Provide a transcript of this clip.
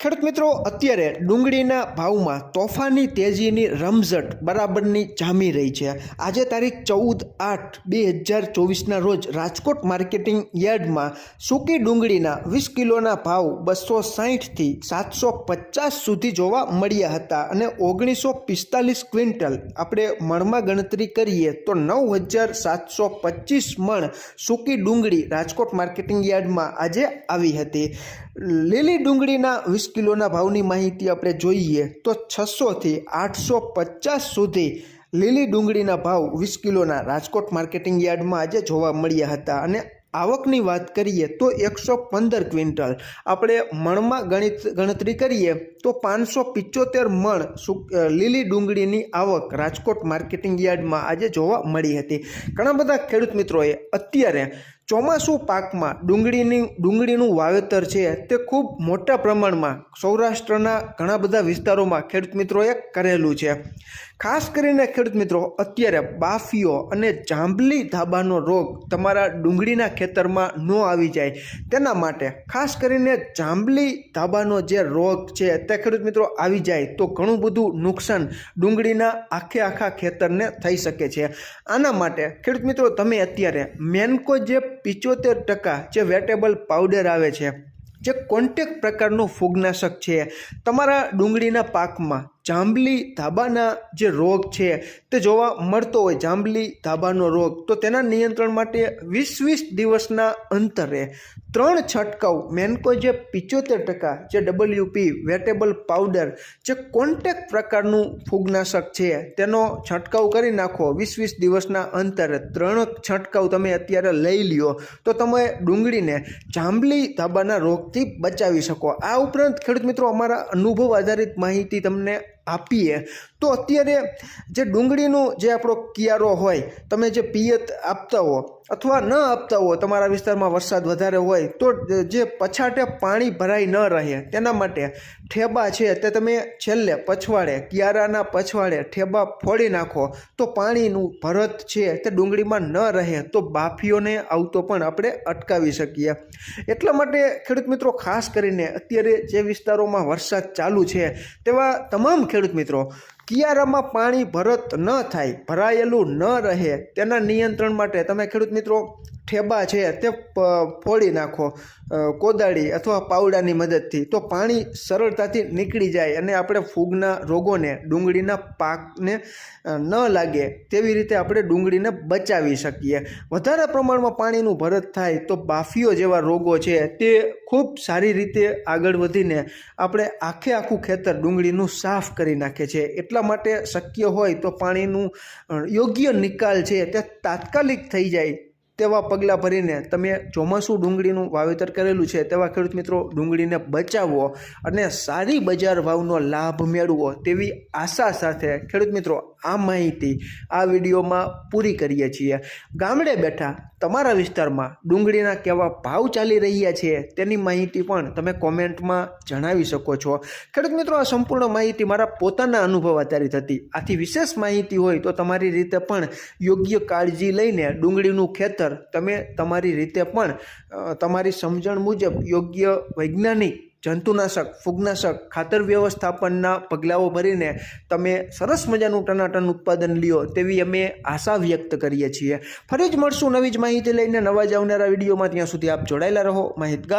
ખેડૂત મિત્રો, અત્યારે ડુંગળીના ભાવમાં તોફાની તેજીની રમઝટ બરાબરની જામી રહી છે. આજે તારીખ ચૌદ આઠ બે હજાર ચોવીસના રોજ રાજકોટ માર્કેટિંગ યાર્ડમાં સૂકી ડુંગળીના વીસ કિલોના ભાવ બસો સાહીઠથી સાતસો પચાસ સુધી જોવા મળ્યા હતા અને ઓગણીસો પિસ્તાલીસ ક્વિન્ટલ આપણે મણમાં ગણતરી કરીએ તો નવ હજાર સાતસો પચીસ મણ સૂકી ડુંગળી રાજકોટ માર્કેટિંગ યાર્ડમાં આજે આવી હતી. લીલી ડુંગળીના વીસ કિલોના ભાવની માહિતી આપણે જોઈએ તો છસોથી આઠસો પચાસ સુધી લીલી ડુંગળીના ભાવ વીસ કિલોના રાજકોટ માર્કેટિંગ યાર્ડમાં આજે જોવા મળ્યા હતા. અને આવકની વાત કરીએ તો એકસો પંદર ક્વિન્ટલ. આપણે મણમાં ગણિત, ગણતરી કરીએ તો પાંચસો પિચોતેર મણ લીલી ડુંગળીની આવક રાજકોટ માર્કેટિંગ યાર્ડમાં આજે જોવા મળી હતી. ઘણા બધા ખેડૂત મિત્રોએ અત્યારે ચોમાસું પાકમાં ડુંગળીની ડુંગળીનું વાવેતર છે તે ખૂબ મોટા પ્રમાણમાં સૌરાષ્ટ્રના ઘણા બધા વિસ્તારોમાં ખેડૂત મિત્રોએ કરેલું છે. ખાસ કરીને ખેડૂત મિત્રો, અત્યારે બાફીઓ અને જાંબલી ધાબાનો રોગ તમારા ડુંગળીના ખેતરમાં ન આવી જાય. તેના માટે ખાસ કરીને જાંબલી ધાબાનો જે રોગ છે તે ખેડૂત મિત્રો આવી જાય તો ઘણું બધું નુકસાન ડુંગળીના આખે આખા ખેતરને થઈ શકે છે. આના માટે ખેડૂત મિત્રો, તમે અત્યારે મેનકો જે પિચોતેર ટકા જે વેટેબલ પાવડર આવે છે, જે કોન્ટેક પ્રકારનું ફૂગનાશક છે. તમારા ડુંગળીના પાકમાં જાંબલી ધાબાના જે રોગ છે, તે જોવા મળતો હોય, જાંબલી ધાબાનો રોગ, તો તેના નિયંત્રણ માટે વીસ વીસ દિવસના અંતરે ત્રણ છંટકાવ મેન્કો જે પિચોતેર ટકા જે ડબલ્યુપી વેટેબલ પાવડર જે કોન્ટેક પ્રકારનું ફૂગનાશક છે, તેનો છંટકાવ કરી નાખો. વીસ વીસ દિવસના અંતરે ત્રણ છંટકાવ તમે અત્યારે લઈ લ્યો, તો તમે ડુંગળીને જાંબલી ધાબાના રોગથી બચાવી શકો. આ ઉપરાંત ખેડૂત મિત્રો, અમારા અનુભવ આધારિત માહિતી તમને આપીએ, તો અત્યારે જે ડુંગળીનું જે આપણો કિયારો હોય, તમે જે પિયત આપતા હો અથવા ન આપતા હો, તમારા વિસ્તારમાં વરસાદ વધારે હોય, તો જે પછાટે પાણી ભરાઈ ન રહે, તેના માટે ઠેબા છે, તે તમે છેલ્લે પછવાડે, કિયારાના પછવાડે ઠેબા ફોડી નાખો, તો પાણીનું ભરત છે, તે ડુંગળીમાં ન રહે, તો બાફીઓને આવતો પણ આપણે અટકાવી શકીએ. એટલા માટે ખેડૂત મિત્રો, ખાસ કરીને અત્યારે જે વિસ્તારોમાં વરસાદ ચાલુ છે, તેવા તમામ ખેડૂત મિત્રો કિયારામાં પાણી ભરત ન થાય, ભરાયેલું ન રહે, તેના નિયંત્રણ માટે તમે ખેડૂત મિત્રો ઠેબા છે તે ફોડી નાખો કોદાળી અથવા પાવડાની મદદથી. તો પાણી સરળતાથી નીકળી જાય અને આપણે ફૂગના રોગોને, ડુંગળીના પાકને ન લાગે તેવી રીતે આપણે ડુંગળીને બચાવી શકીએ. વધારે પ્રમાણમાં પાણીનું ભરત થાય તો બાફીઓ જેવા રોગો છે તે ખૂબ સારી રીતે આગળ વધીને આપણે આખે આખું ખેતર ડુંગળીનું સાફ કરી નાખે છે. એટલા માટે શક્ય હોય તો પાણીનું યોગ્ય નિકાલ છે, તે તાત્કાલિક થઈ જાય તેવા પગલાં ભરીને તમે ચોમાસું ડુંગળીનું વાવેતર કરેલું છે, તેવા ખેડૂત મિત્રો ડુંગળીને બચાવો અને સારી બજાર ભાવનો લાભ મેળવો તેવી આશા સાથે ખેડૂત મિત્રો આ માહિતી આ વિડીયોમાં પૂરી કરીએ છીએ. ગામડે બેઠા તમારા વિસ્તારમાં ડુંગળીના કેવા ભાવ ચાલી રહ્યા છે તેની માહિતી પણ તમે કોમેન્ટમાં જણાવી શકો છો. ખેડૂત મિત્રો, આ સંપૂર્ણ માહિતી મારા પોતાના અનુભવ આધારિત હતી. આથી વિશેષ માહિતી હોય તો તમારી રીતે પણ યોગ્ય કાળજી લઈને ડુંગળીનું ખેતર તમે તમારી રીતે પણ તમારી સમજણ મુજબ યોગ્ય વૈજ્ઞાનિક જંતુનાશક, ફૂગનાશક, ખાતર વ્યવસ્થાપનના પગલાઓ ભરીને તમે સરસ મજાનું ટનાટન ઉત્પાદન લ્યો તેવી અમે આશા વ્યક્ત કરીએ છીએ. ફરી જ મળશું નવી જ માહિતી લઈને. નવા જ આવનારા વિડીયોમાં ત્યાં સુધી આપ જોડાયેલા રહો. માહિતગાર